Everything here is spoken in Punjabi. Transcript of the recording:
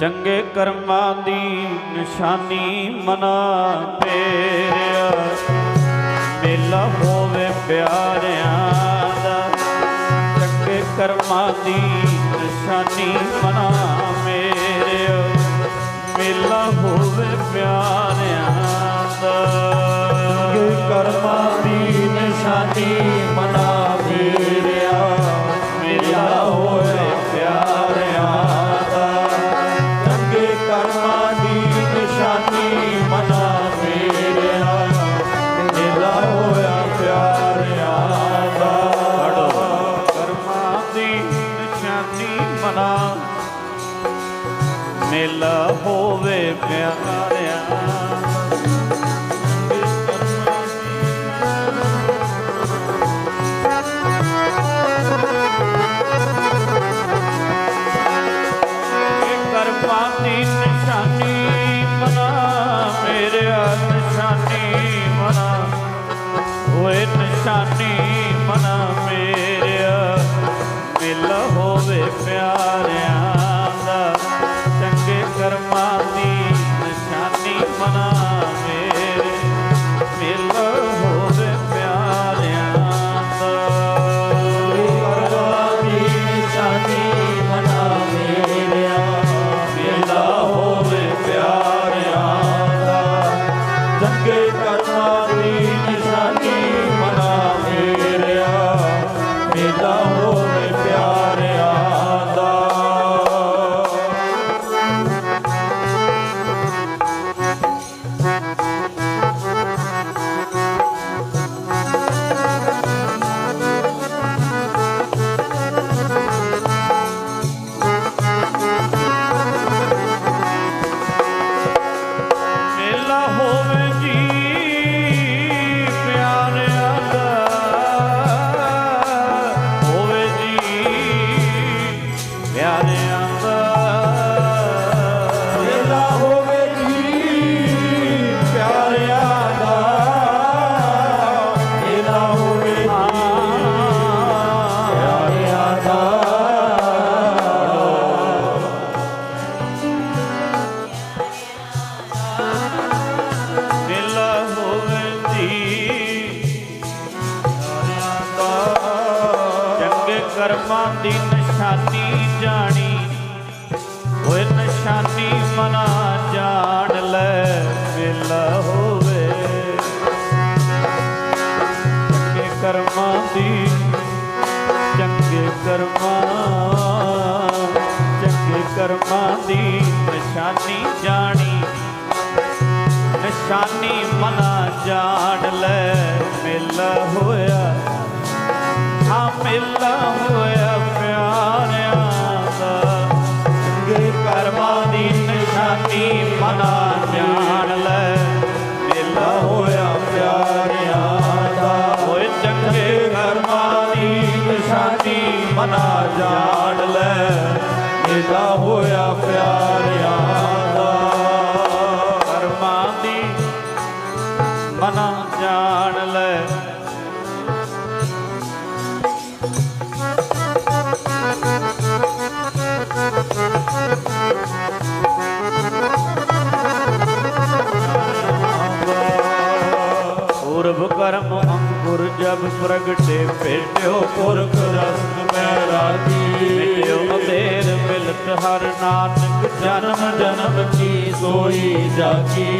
ਚੰਗੇ ਕਰਮਾਂ ਦੀ ਨਿਸ਼ਾਨੀ ਮਨਾ ਪੇਰਿਆ ਮੇਲਾ ਹੋਵੇ ਪਿਆਰਿਆਂ ਦਾ, ਚੰਗੇ ਕਰਮਾਂ ਦੀ ਨਿਸ਼ਾਨੀ ਮਨਾ ਕਰਮਾਂ ਦੀ ਨਿਸ਼ਾਨੀ ਮਨਾ ਵੀਰਿਆ ਮੇਲਾ ਹੋਇਆ ਪਿਆਰਿਆਂ ਦਾ। ਕਰਮਾਂ ਦੀ ਨਿਸ਼ਾਨੀ ਮਨਾ। ਮੇਲਾ ਹੋਵੇ ਪਿਆਰਿਆਂ। ਓਏ ਨਿਸ਼ਾਨੀ ਮਨਾ ਮੇਰਿਆ। ਮਿਲ ਹੋਵੇ ਪਿਆਰਿਆਂ ਦਾ ਚੰਗੇ ਕਰਮਾਂ ਦੀ ਨਿਸ਼ਾਨੀ ਮਨਾ ਕਰਮਾਂ ਦੀ ਨਿਸ਼ਾਨੀ ਜਾਣੀ। ਓਏ ਨਿਸ਼ਾਨੀ ਮਨਾ ਜਾਣ ਲੈ, ਵੇਲਾ ਹੋਵੇ। ਚੰਗੇ ਕਰਮਾਂ ਦੀ, ਚੰਗੇ ਕਰਮਾਂ ਚੰਗੇ ਕਰਮਾਂ ਦੀ ਨਿਸ਼ਾਨੀ ਜਾਣੀ। ਨਿਸ਼ਾਨੀ ਮਨਾ ਜਾਣ ਲੈ ਮੇਲਾ ਹੋਇਆ। ਆ ਮੇਲਾ ਹੋਇਆ ਪਿਆਰਿਆਂ ਦਾ। ਚੰਗੇ ਕਰਮਾਂ ਦੀ ਨਿਸ਼ਾਨੀ ਮਨਾ ਜਾਣ ਲੈ। ਮੇਲਾ ਹੋਇਆ ਪਿਆਰਿਆਂ ਦਾ। ਓਏ ਚੰਗੇ ਕਰਮਾਂ ਦੀ ਨਿਸ਼ਾਨੀ ਮਨਾ ਜਾਣ ਲੈ। ਮੇਲਾ ਹੋਇਆ ਪਿਆਰਿਆਂ ਦਾ। ਕਰਮਾਂ ਦੀ ਮਨਾ ਜਾਣ ਲੈ। ਪੂਰਬ ਕਰਮ ਅੰਕੁਰ ਜਬ ਪ੍ਰਗਟੇ ਭੇਟਿਓ ਪੁਰਖ ਰਸਤ ਮੈਂ ਰਾਜੀ ਮਿਟਿਓ ਅਧੇਰ ਮਿਲਤ ਹਰ ਨਾਨਕ ਜਨਮ ਜਨਮ ਜਨਮ ਕੀ ਸੋਈ ਜਾਗੀ।